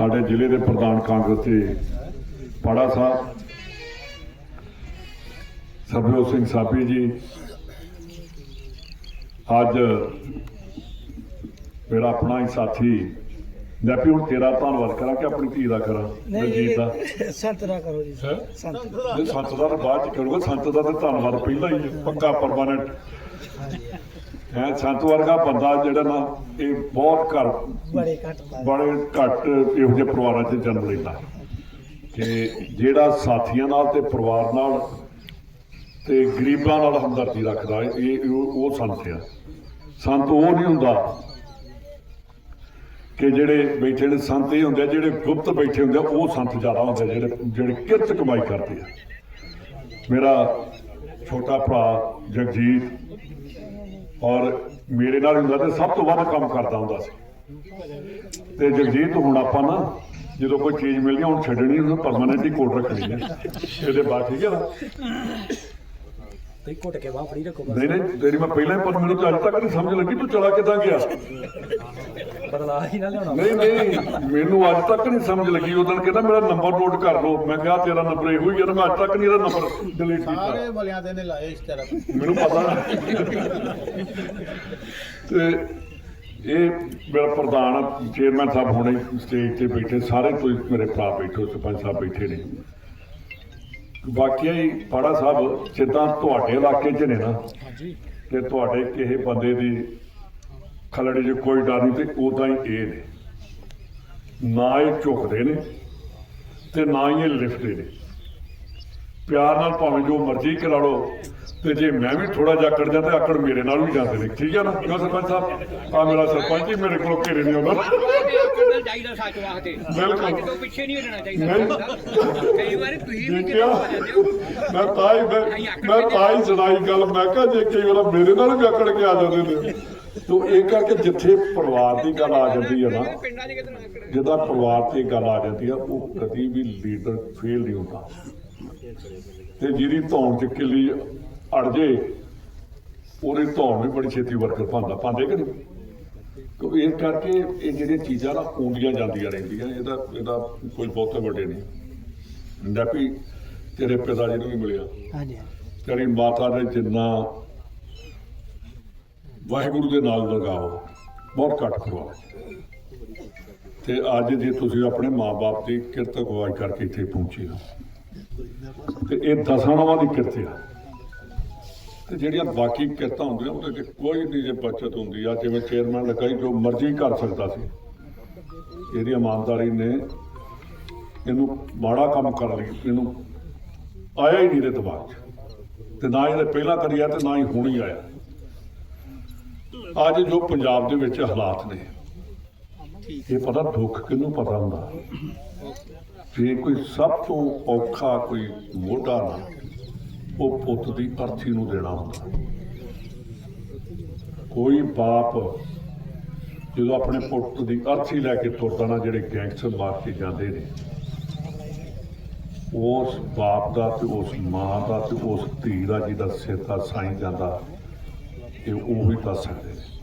ਸਾਡੇ ਜ਼ਿਲ੍ਹੇ ਦੇ ਪ੍ਰਧਾਨ ਕਾਂਗਰਸ ਦੇ ਪਾੜਾ ਸਾਹਿਬ ਸਰਬਜੋਤ ਸਿੰਘ ਸਾਪੀ ਜੀ ਅੱਜ ਮੇਰਾ ਆਪਣਾ ਹੀ ਸਾਥੀ ਮੈਂ ਵੀ ਹੁਣ ਤੇਰਾ ਧੰਨਵਾਦ ਕਰਾਂ ਕਿ ਆਪਣੀ ਧੀ ਦਾ ਕਰਾਂ ਦਲਜੀਤ ਦਾ। ਨਹੀਂ ਸੰਤ ਨਾ ਕਰੋ ਜੀ? ਸੰਤ। ਸੰਤ ਦਾ ਬਾਅਦ ਚ ਕਰੂਗਾ ਸੰਤ ਦਾ ਤਾਂ ਧੰਨਵਾਦ ਪਹਿਲਾਂ ਹੀ ਹੈ, ਪੱਕਾ ਪਰਮਾਨੈਂਟ ਹੈ ਸੰਤ ਵਰਗਾ ਬੰਦਾ ਜਿਹੜਾ ਨਾ ਇਹ ਬਹੁਤ ਘਰ ਬੜੇ ਘੱਟ ਬੜੇ ਘੱਟ ਇਹੋ ਜਿਹੇ ਪਰਿਵਾਰਾਂ 'ਚ ਜਨਮ ਲੈਂਦਾ। ਕਿ ਜਿਹੜਾ ਸਾਥੀਆਂ ਨਾਲ ਤੇ ਪਰਿਵਾਰ ਨਾਲ ਤੇ ਗਰੀਬਾਂ ਨਾਲ ਹਮਦਰਦੀ ਰੱਖਦਾ ਇਹ ਉਹ ਸੰਤ ਆ। ਸੰਤ ਉਹ ਨਹੀਂ ਹੁੰਦਾ ਕਿ ਜਿਹੜੇ ਬੈਠੇ ਨੇ ਸੰਤ ਇਹ ਹੁੰਦੇ ਜਿਹੜੇ ਗੁਪਤ ਬੈਠੇ ਹੁੰਦੇ ਆ, ਉਹ ਸੰਤ ਜ਼ਿਆਦਾ ਹੁੰਦੇ ਜਿਹੜੇ ਜਿਹੜੇ ਕਿਰਤ ਕਮਾਈ ਕਰਦੇ ਆ। ਮੇਰਾ ਛੋਟਾ ਭਰਾ ਜਗਜੀਤ ਔਰ ਮੇਰੇ ਨਾਲ ਹੁੰਦਾ ਤੇ ਸਭ ਤੋਂ ਵੱਧ ਕੰਮ ਕਰਦਾ ਹੁੰਦਾ ਸੀ। ਤੇ ਜਗਜੀਤ ਹੁਣ ਆਪਾਂ ਨਾ ਜਦੋਂ ਕੋਈ ਚੀਜ਼ ਮਿਲਦੀ ਆ, ਹੁਣ ਛੱਡਣੀ ਉਹਨੂੰ ਪਰਮਾਨੈਂਟ ਹੀ ਕੋਲ ਰੱਖਣੀ ਹੈ ਇਹਦੇ ਬਾਅਦ ਠੀਕ ਹੈ ਨਾ? ਤੇ ਘੁੱਟ ਕੇ ਬਾਹ ਫੜੀ ਰੱਖੋ ਨਹੀਂ ਨਹੀਂ ਤੇਰੀ ਮੈਂ ਪਹਿਲਾਂ ਹੀ ਪਰ ਮੈਨੂੰ ਤਾਂ ਅੱਜ ਤੱਕ ਨਹੀਂ ਸਮਝ ਲੱਗੀ ਤੂੰ ਚਲਾ ਕਿੱਦਾਂ ਗਿਆ? ਬਦਲਾ ਹੀ ਨਾ ਲਿਆਉਣਾ। ਨਹੀਂ ਨਹੀਂ ਮੈਨੂੰ ਅੱਜ ਤੱਕ ਨਹੀਂ ਸਮਝ ਲੱਗੀ। ਉਦੋਂ ਕਹਿੰਦਾ ਮੇਰਾ ਨੰਬਰ ਨੋਟ ਕਰ ਲਓ। ਮੈਂ ਕਿਹਾ ਤੇਰਾ ਨੰਬਰ ਇਹੋ ਹੀ ਹੈ ਮੈਂ ਅੱਜ ਤੱਕ ਨਹੀਂ ਇਹਦਾ ਨੰਬਰ ਡਿਲੀਟ ਕੀਤਾ। ਸਾਰੇ ਬਲਿਆਂ ਦੇ ਨੇ ਲਾਏ ਇਸ ਤਰ੍ਹਾਂ। ਮੈਨੂੰ ਪਤਾ ਤੇ ਇਹ ਮੇਰਾ ਪ੍ਰਧਾਨ ਚੇਅਰਮੈਨ ਸਾਹਿਬ ਹੁਣੇ ਸਟੇਜ ਤੇ ਬੈਠੇ। ਸਾਰੇ ਕੋਈ ਮੇਰੇ ਭਰਾ ਬੈਠੇ ਸਰਪੰਚ ਸਾਹਿਬ ਬੈਠੇ ਨੇ। ਬਾਕੀ ਪਾੜਾ ਸਾਹਿਬ ਜਿੱਦਾਂ ਤੁਹਾਡੇ ਇਲਾਕੇ 'ਚ ਨੇ ਨਾ ਤੇ ਤੁਹਾਡੇ ਕਿਸੇ ਬੰਦੇ ਦੀ ਖਲੜੇ 'ਚ ਕੋਈ ਡਰ ਨਹੀਂ ਤੇ ਉਦਾਂ ਹੀ ਇਹ ਨੇ। ਨਾ ਇਹ ਝੁਕਦੇ ਨੇ ਤੇ ਨਾ ਹੀ ਇਹ ਲਿਫਟਦੇ ਨੇ। ਪਿਆਰ ਨਾਲ ਭਾਵੇਂ ਜੋ ਮਰਜ਼ੀ ਕਰਾ ਲਓ ਤੇ ਜੇ ਮੈਂ ਵੀ ਥੋੜਾ ਜਿਹਾ ਅਕੜ ਜਾਂ ਤੇ ਅਕੜ ਮੇਰੇ ਨਾਲ ਵੀ ਜਾਂਦੇ ਨੇ। ਠੀਕ ਹੈ ਨਾ ਕਿਉਂ ਸਰਪੰਚ ਸਾਹਿਬ? ਆ ਮੇਰਾ ਸਰਪੰਚ ਹੀ ਮੇਰੇ ਕੋਲ ਘੇਰੇ ਨਹੀਂ ਆਉਂਦਾ ਕਰਨਾ ਚਾਹੀਦਾ ਸੱਚ ਵਾਸਤੇ। ਬਿਲਕੁਲ। ਅੱਜ ਤੋਂ ਪਿੱਛੇ ਨਹੀਂ ਹਟਣਾ ਚਾਹੀਦਾ। ਨਹੀਂ। ਕਈ ਵਾਰੀ ਤੁਸੀਂ ਵੀ ਦੇਖਿਆ ਕਿਹੜਾ ਹੋ ਜਾਂਦੇ ਹੋ। ਮੈਂ ਤਾਂ ਹੀ ਮੈਂ- ਮੈਂ ਤਾਂ ਹੀ ਸੁਣਾਈ ਗੱਲ ਮੈਂ ਕਿਹਾ ਜੇ ਕਈ ਵਾਰ ਮੇਰੇ ਨਾਲ ਵੀ ਅਕੜ ਕੇ ਆ ਜਾਂਦੇ ਨੇ। ਤੋ ਇਹ ਕਰਕੇ ਜਿੱਥੇ ਪਰਿਵਾਰ ਦੀ ਗੱਲ ਆ ਜਾਂਦੀ ਹੈ ਨਾ ਪਿੰਡਾਂ 'ਚ ਕਿਤੇ ਨਾ ਕਰਨਾ ਜਿਹਦਾ ਪਰਿਵਾਰ ਤੇ ਗੱਲ ਆ ਜਾਂਦੀ ਆ ਉਹ ਕਦੀ ਵੀ ਲੀਡਰ ਫੇਲ ਨਹੀਂ ਹੁੰਦਾ। ਤੇ ਜਿਹਦੀ ਧੌਣ ਚ ਕਿੱਲੀ ਅੜ ਜੇ ਉਹਦੀ ਧੌਣ ਵੀ ਬੜੀ ਛੇਤੀ ਵਰਕਰ ਪਾਉਂਦਾ। ਪਾਉਂਦੇ ਕਿ ਨਹੀਂ? ਕਿਉਂਕਿ ਇਸ ਕਰਕੇ ਇਹ ਜਿਹੜੀਆਂ ਚੀਜ਼ਾਂ ਨਾ ਆਉਂਦੀਆਂ ਜਾਂਦੀਆਂ ਰਹਿੰਦੀਆਂ ਇਹਦਾ ਇਹਦਾ ਕੋਈ ਬਹੁਤੇ ਵੱਡੇ ਨਹੀਂ। ਡੈਪੀ ਤੇਰੇ ਪਿਤਾ ਜੀ ਨੂੰ ਵੀ ਮਿਲਿਆ। ਹਾਂਜੀ। ਤੇਰੀ ਮਾਤਾ ਨੇ ਜਿੰਨਾ ਵਾਹਿਗੁਰੂ ਦੇ ਨਾਲ ਲਗਾਓ ਬਹੁਤ ਘੱਟ ਕਰਵਾਓ। ਤੇ ਅੱਜ ਜੇ ਤੁਸੀਂ ਆਪਣੇ ਮਾਪੇ ਦੀ ਕਿਰਤ ਅਗਵਾਈ ਕਰਕੇ ਇੱਥੇ ਪਹੁੰਚੇ ਹੋ ਤੇ ਇਹ ਦਸਾਂ ਨਵਾਂ ਦੀ ਕਿਰਤ ਆ। ਤੇ ਜਿਹੜੀਆਂ ਬਾਕੀ ਕਿਰਤਾਂ ਹੁੰਦੀਆਂ ਉਹਦੇ 'ਚ ਕੋਈ ਨਹੀਂ ਜੇ ਬਚਤ ਹੁੰਦੀ ਆ, ਜਿਵੇਂ ਚੇਅਰਮੈਨ ਲੱਗਾ ਜੋ ਮਰਜ਼ੀ ਕਰ ਸਕਦਾ ਸੀ। ਇਹਦੀ ਇਮਾਨਦਾਰੀ ਨੇ ਇਹਨੂੰ ਮਾੜਾ ਕੰਮ ਕਰ ਲਈ ਇਹਨੂੰ ਆਇਆ ਹੀ ਨਹੀਂ ਇਹਦੇ ਦਿਮਾਗ 'ਚ। ਤੇ ਨਾ ਇਹਨੇ ਪਹਿਲਾਂ ਕਰਿਆ ਤੇ ਨਾ ਹੀ ਹੁਣ ਹੀ ਆਇਆ। ਅੱਜ ਜੋ ਪੰਜਾਬ ਦੇ ਵਿੱਚ ਹਾਲਾਤ ਨੇ, ਇਹ ਪਤਾ ਦੁੱਖ ਕਿਹਨੂੰ ਪਤਾ ਹੁੰਦਾ? ਜੇ ਕੋਈ ਸਭ ਤੋਂ ਔਖਾ ਕੋਈ ਮੋਢਾ ਨਾ ਉਹ ਪੁੱਤ ਦੀ ਅਰਥੀ ਨੂੰ ਦੇਣਾ ਹੁੰਦਾ। ਕੋਈ ਬਾਪ ਜਦੋਂ ਆਪਣੇ ਪੁੱਤ ਦੀ ਅਰਥੀ ਲੈ ਕੇ ਤੁਰਦਾ ਨਾ, ਜਿਹੜੇ ਗੈਂਗਸਟਰ ਮਾਰ ਕੇ ਜਾਂਦੇ ਨੇ, ਉਸ ਬਾਪ ਦਾ ਤੇ ਉਸ ਮਾਂ ਦਾ ਤੇ ਉਸ ਧੀ ਦਾ ਜਿਹਦਾ ਸਿਰ ਦਾ ਸਾਈਂ ਜਾਂਦਾ, ਇਹ ਉਹ ਵੀ ਦੱਸ ਸਕਦੇ ਨੇ।